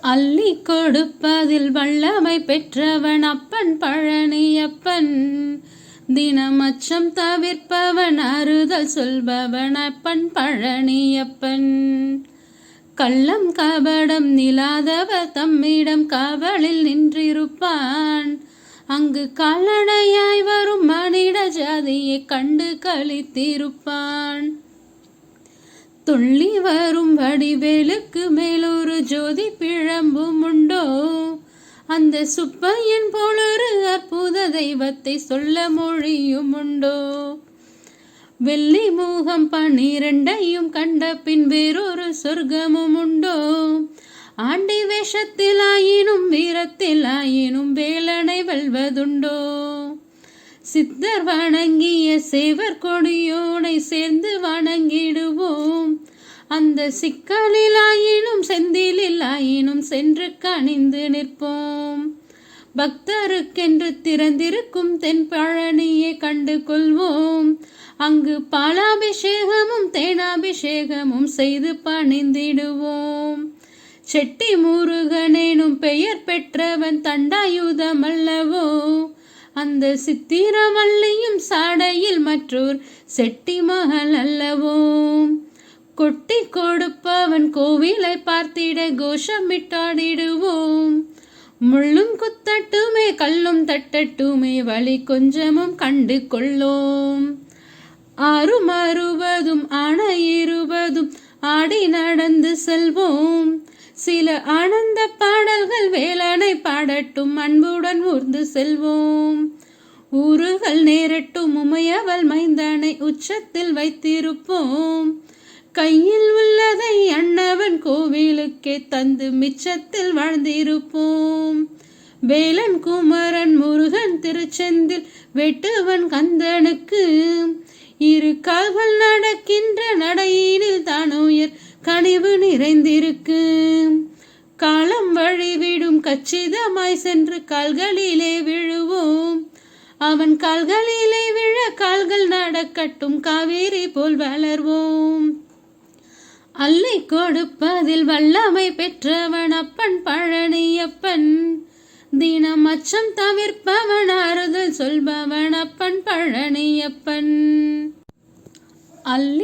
அள்ளி கொடுப்பதில் வல்லமை பெற்றவன் அப்பன் பழனியப்பன். தினமச்சம் தவிர்ப்பவன் அறுதல் சொல்பவன் அப்பன் பழனியப்பன். கள்ளம் கபடம் நிலாதவர் தம்மிடம் காவலில் நின்றிருப்பான். அங்கு கால்நடையாய் வரும் மனித ஜாதியை கண்டு கழித்திருப்பான் துள்ளி வரும் வடிவேலுக்கு மேலொரு ஜோதி உண்டோ அந்த சுப்பையன் போலொரு அற்புத தெய்வத்தை சொல்ல மொழியும் உண்டோ வெள்ளி மூகம் பன்னிரண்டையும் கண்ட பின் வேறொரு சொர்க்கமும் உண்டோ ஆண்டி வேஷத்தில் ஆயினும் வீரத்தில் ஆயினும் வேலனை வெல்வதுண்டோ? சித்தர் வணங்கிய சேவர் கொடியோனை சேர்ந்து அந்த சிக்கலில் ஆயினும் செந்திலில் ஆயினும் சென்று கணிந்து நிற்போம். பக்தருக்கென்று திறந்திருக்கும் தென்பழனியை கண்டு கொள்வோம் அங்கு பாலாபிஷேகமும் தேனாபிஷேகமும் செய்து பணிந்திடுவோம். செட்டி முருகனேனும் பெயர் பெற்றவன் தண்டாயுதம் அல்லவோ அந்த சித்திரமல்லியும் சாடையில் மற்றோர் செட்டி மகள் அல்லவோ? கொட்டி கொடுப்பவன் கோவிலை பார்த்திட கோஷமிட்டாடிடுவோம். முள்ளும் குத்தட்டுமே கல்லும் தட்டட்டுமே வழி கொஞ்சமும் கண்டு கொள்ளோம். ஆறும் அறுபதும் அணையிருவதும் ஆடி நடந்து செல்வோம். சில ஆனந்த பாடல்கள் வேலனை பாடட்டும் அன்புடன் ஊர்ந்து செல்வோம். ஊறுகள் நேரட்டும் உமையவள் மைந்தனை உச்சத்தில் வைத்திருப்போம். கையில் உள்ளதை அண்ணவன் கோவிலுக்கே தந்து மிச்சத்தில் வாழ்ந்திருப்போம். வேலன் குமரன் முருகன் திருச்செந்தில் வெட்டுவன் கந்தனுக்கு இரு கால்கள் நடக்கின்ற நடையினில் தான் உயர் கனிவு நிறைந்திருக்கு. காலம் வழிவிடும் கச்சிதமாய் சென்று கால்களிலே விழுவோம். அவன் கால்களிலே விழ கால்கள் நடக்கட்டும் காவேரி போல் வளர்வோம். அல்லை கொடுப்பதில் வல்லமை பெற்றவன் அப்பன் பழனியப்பன். தினம் அச்சம் தவிர்ப்பவன் அறுதல் சொல்பவன் அப்பன் பழனியப்பன். அல்லி